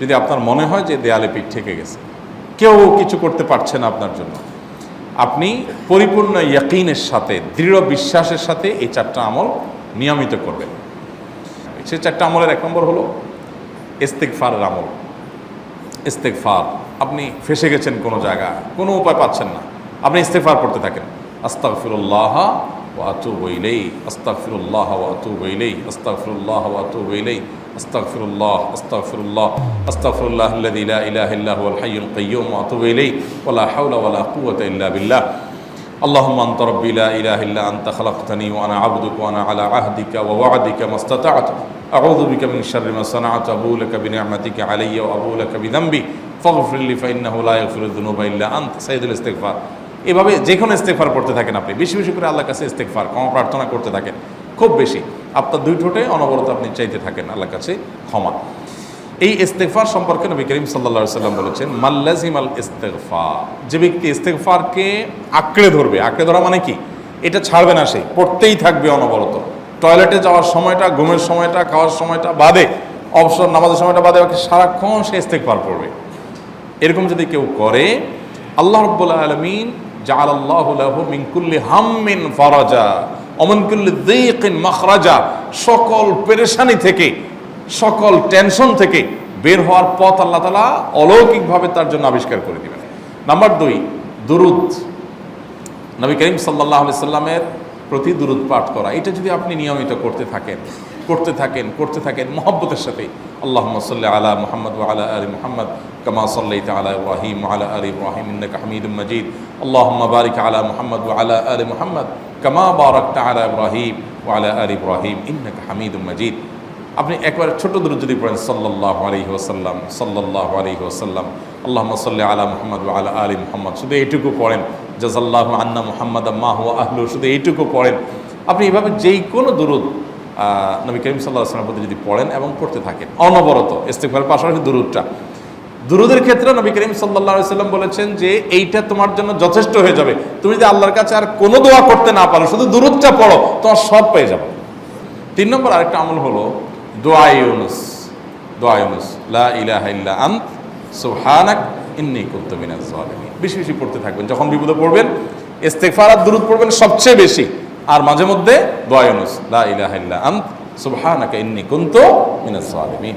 যদি আপনার মনে হয় যে দেয়ালে পিঠ ঠেকে গেছে, কেউ কিছু করতে পারছে না আপনার জন্য, আপনি পরিপূর্ণ ইয়াকিনের সাথে, দৃঢ় বিশ্বাসের সাথে এই চারটা আমল নিয়মিত করবেন। সে চারটা আমলের এক নম্বর হলো ইস্তেকফারের আমল। ইস্তেকফার আপনি ফেসে গেছেন কোনো জায়গা কোনো উপায় পাচ্ছেন না, আপনি ইস্তেকফার করতে থাকেন। আস্তাগফিরুল্লাহ ওয়া আতুবু ইলাইহি, আস্তাগফিরুল্লাহ ওয়া আতুবু ইলাইহি, আস্তাগফিরুল্লাহ ওয়া আতুবু ইলাইহি আস্তাগফিরুল্লাহ আস্তাগফিরুল্লাহ আস্তাগফিরুল্লাহ আল্লাযী লা ইলাহা ইল্লা হুয়াল হাইয়ুল কাইয়্যুম ওয়া আতুবু ইলাইহি ওয়া লা হাওলা ওয়া লা কুওয়াতা ইল্লা বিল্লাহ اللهم انت ربي لا اله الا انت خلقتني وانا عبدك وانا على عهدك ووعدك ما استطعت اعوذ بك من شر ما صنعت ابو لك بنعمتك علي وابو لك بذنبي فاغفر لي فانه لا يغفر الذنوب الا انت سيد الاستغفار এভাবে যে কোনো ইস্তেকফার করতে থাকেন আপনি বেশি বেশি করে আল্লাহর কাছে ইস্তেকফার ক্ষমা প্রার্থনা করতে থাকেন খুব বেশি। আপনার দুই ঠোঁটে অনবরত আপনি চাইতে থাকেন আল্লাহর কাছে ক্ষমা। এই ইস্তেকফার সম্পর্কে নবী করিম সাল্লা সাল্লাম বলেছেন মাল্লাজিম আল ইস্তেগফার যে ব্যক্তি ইস্তেকফারকে আঁকড়ে ধরবে। আঁকড়ে ধরা মানে কি? এটা ছাড়বে না সে, পড়তেই থাকবে অনবরত। টয়লেটে যাওয়ার সময়টা, ঘুমের সময়টা, খাওয়ার সময়টা বাদে, অবসর, নামাজের সময়টা বাদে বাকি সারাক্ষণ সে ইস্তেগফার পড়বে। এরকম যদি কেউ করে, আল্লাহ রব্বুল্লাহ আলমিন জাল আল্লাহ মিনকুল্লি হাম্মিন ফরাজা। অমনকুল্লি দিকিন মখরাজা সকল পেরেশানি থেকে, সকল টেনশন থেকে বের হওয়ার পথ আল্লাহ তালা অলৌকিকভাবে তার জন্য আবিষ্কার করে দিবেন। নাম্বার দুই, দুরুদ। নবী করিম সাল্লাহ সাল্লামের প্রতি দুরুদ পাঠ করা। এটা যদি আপনি নিয়মিত করতে থাকেন করতে থাকেন করতে থাকেন, মহব্বতের সাথে আল্লাহ সাল্লাহ আলা মোহাম্মদ আলা আলী মোহাম্মদ كما صليت على ابراهيم وعلى ال ابراهيم انك حميد مجيد اللهم بارك على محمد وعلى ال محمد كما باركت على ابراهيم وعلى ال ابراهيم انك حميد مجيد আপনি একবার ছোট দূর যদি পড়েন সাল্লাহ আলহি ওসাল্লাম সাল্লাহ আলহি ওসাল্লাম আল্লাহ সাল্লি আলা মোহাম্মদ আলা আলী মোহাম্মদ শুধু এইটুকু পড়েন জাজাল্লাহ আন্না মোহাম্মদ মাহ আহলু শুধু এইটুকু পড়েন আপনি এইভাবে যেই কোনো দুরুদ আহ, নবী করিম সাল্লাহ আসলামের প্রতি যদি পড়েন এবং পড়তে থাকেন অনবরত ইস্তেকবার পাশাপাশি দুরুদটা দুরুদের ক্ষেত্রে নবী করিম সাল্লাহ সাল্লাম বলেছেন যে এইটা তোমার জন্য যথেষ্ট হয়ে যাবে। তুমি যদি আল্লাহর কাছে আর কোনো দোয়া করতে না পারো, শুধু দুরুদটা পড়ো, তোমার সব পেয়ে যাবে। তিন নম্বর আরেকটা আমল হলো দোয়া ইউনুস। দোয়া লা ইলাহা ইল্লা আন্ত, সুবহানাক ইন্নী কুনতু মিনাজ জালিমিন বেশি বেশি পড়তে থাকবেন, যখন বিপদে পড়বেন, ইস্তেগফার আর দুরূদ পড়বেন সবচেয়ে বেশি। আর মাঝে মধ্যে দোয়া ইউনুস, লা ইলাহা ইল্লা আন্ত, সুবহানাকা ইন্নী কুনতু মিনাজ জালিমিন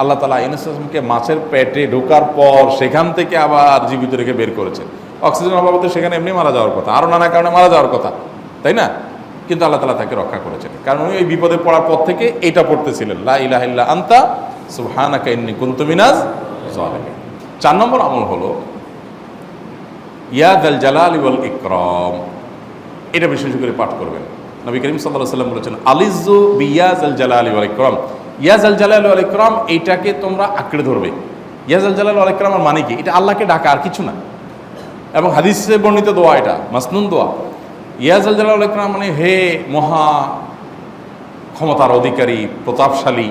আল্লাহ তালা ইউনুস আসলামকে মাছের পেটে ঢোকার পর সেখান থেকে আবার জীবিত রেখে বের করেছেন। অক্সিজেন অভাবে তো সেখানে এমনি মারা যাওয়ার কথা। আরও নানা কারণে মারা যাওয়ার কথা, তাই না? কিন্তু আল্লাহ তালা তাকে রক্ষা করেছেন। কারণ উনি ওই বিপদে পড়ার পর থেকে এটা পড়তেছিলেন, লা আন্তা সুবহানাকা ইন্নী কুনতু মিনাজ চার নম্বর আমল হলো ইয়াদ আল জালাল ওয়াল ইকরম। এটা বিশেষ করে পাঠ করবেন। নবী করিম সাল্লাহ সাল্লাম বলেছেন আলিজু বিয়াজ আল জালাল ওয়াল ইকরাম। ইয়াজ আল জালাল ওয়াল ইকরাম, এইটাকে তোমরা আঁকড়ে ধরবে। ইয়াজ আল জালাল ওয়াল ইকরামের মানে কি? এটা আল্লাহকে ডাকা আর কিছু না। এবং হাদিসে বর্ণিত দোয়া এটা, মাসনুন দোয়া। ইয়াজ আল জালাল ওয়াল ইকরাম মানে হে মহা ক্ষমতার অধিকারী, প্রতাপশালী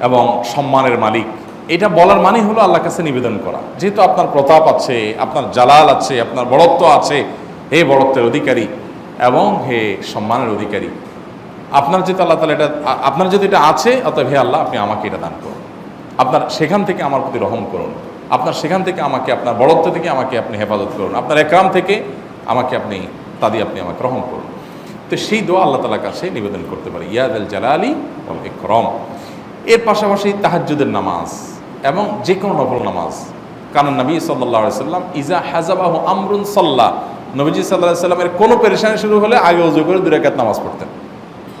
এবং সম্মানের মালিক। এটা বলার মানে হলো আল্লাহর কাছে নিবেদন করা। যেহেতু আপনার প্রতাপ আছে, আপনার জালাল আছে, আপনার বড়ত্ব আছে, হে বড়ত্বের অধিকারী এবং হে সম্মানের অধিকারী। আপনার যেহেতু আল্লাহ তালা এটা, আপনার যদি এটা আছে, অতএব হে আল্লাহ, আপনি আমাকে এটা দান করুন। আপনার সেখান থেকে আমার প্রতি রহম করুন। আপনার সেখান থেকে আমাকে, আপনার বড়ত্ব থেকে আমাকে আপনি হেফাজত করুন। আপনার একরাম থেকে আমাকে আপনি তাদি আপনি আমাকে রহম করুন। তো সেই দোয়া আল্লাহ তালার কাছে নিবেদন করতে পারি। ইয়াদ আল জালালি ওয়াল ইকরম। এর পাশাপাশি তাহাজ্জুদের নামাজ এবং যে কোনো নফল নামাজ। কারণ নবী সাল্লাহ সাল্লাম ইজা হাজাবাহু আমরুন সাল্লাহ নবীজি সাল্লাহ সাল্লামের কোনো পেরেশানি শুরু হলে আগে অজু করে দুরাকাত নামাজ পড়তেন।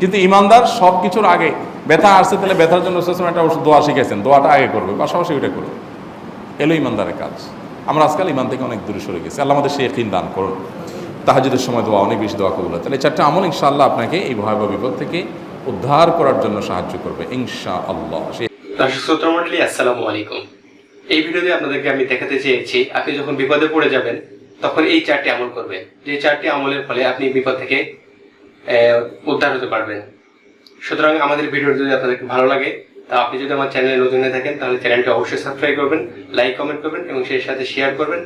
কিন্তু ইমানদার সব কিছুর আগে ব্যথা আসছে, তাহলে ব্যথার জন্য রসুলাম একটা ওষুধ, দোয়া শিখেছেন দোয়াটা আগে করবে, পাশাপাশি ওইটা করবে এলো ইমানদারের কাজ। আমরা আজকাল ইমান থেকে অনেক দূরে সরে গেছি। আল্লাহ আমাদের সেই একদিন দান করুন। তাহাজুদের সময় দোয়া, অনেক বেশি দোয়া করব তাহলে চারটা আমল ইনশাআল্লাহ আপনাকে এই ভয়াবহ বিপদ থেকে উদ্ধার করার জন্য সাহায্য করবে ইনশা আল্লাহ দর্শক আসসালামু আলাইকুম। এই ভিডিওতে আপনাদেরকে আমি দেখাতে চেয়েছি, আপনি যখন বিপদে পড়ে যাবেন, তখন এই চারটি আমল করবেন। যে চারটি আমলের ফলে আপনি বিপদ থেকে উদ্ধার হতে পারবেন সুতরাং আমাদের ভিডিও যদি আপনাদের ভালো লাগে, তা আপনি যদি আমার চ্যানেলে নতুন হয়ে থাকেন, তাহলে চ্যানেলটি অবশ্যই সাবস্ক্রাইব করবেন, লাইক, কমেন্ট করবেন, এবং সেই সাথে শেয়ার করবেন।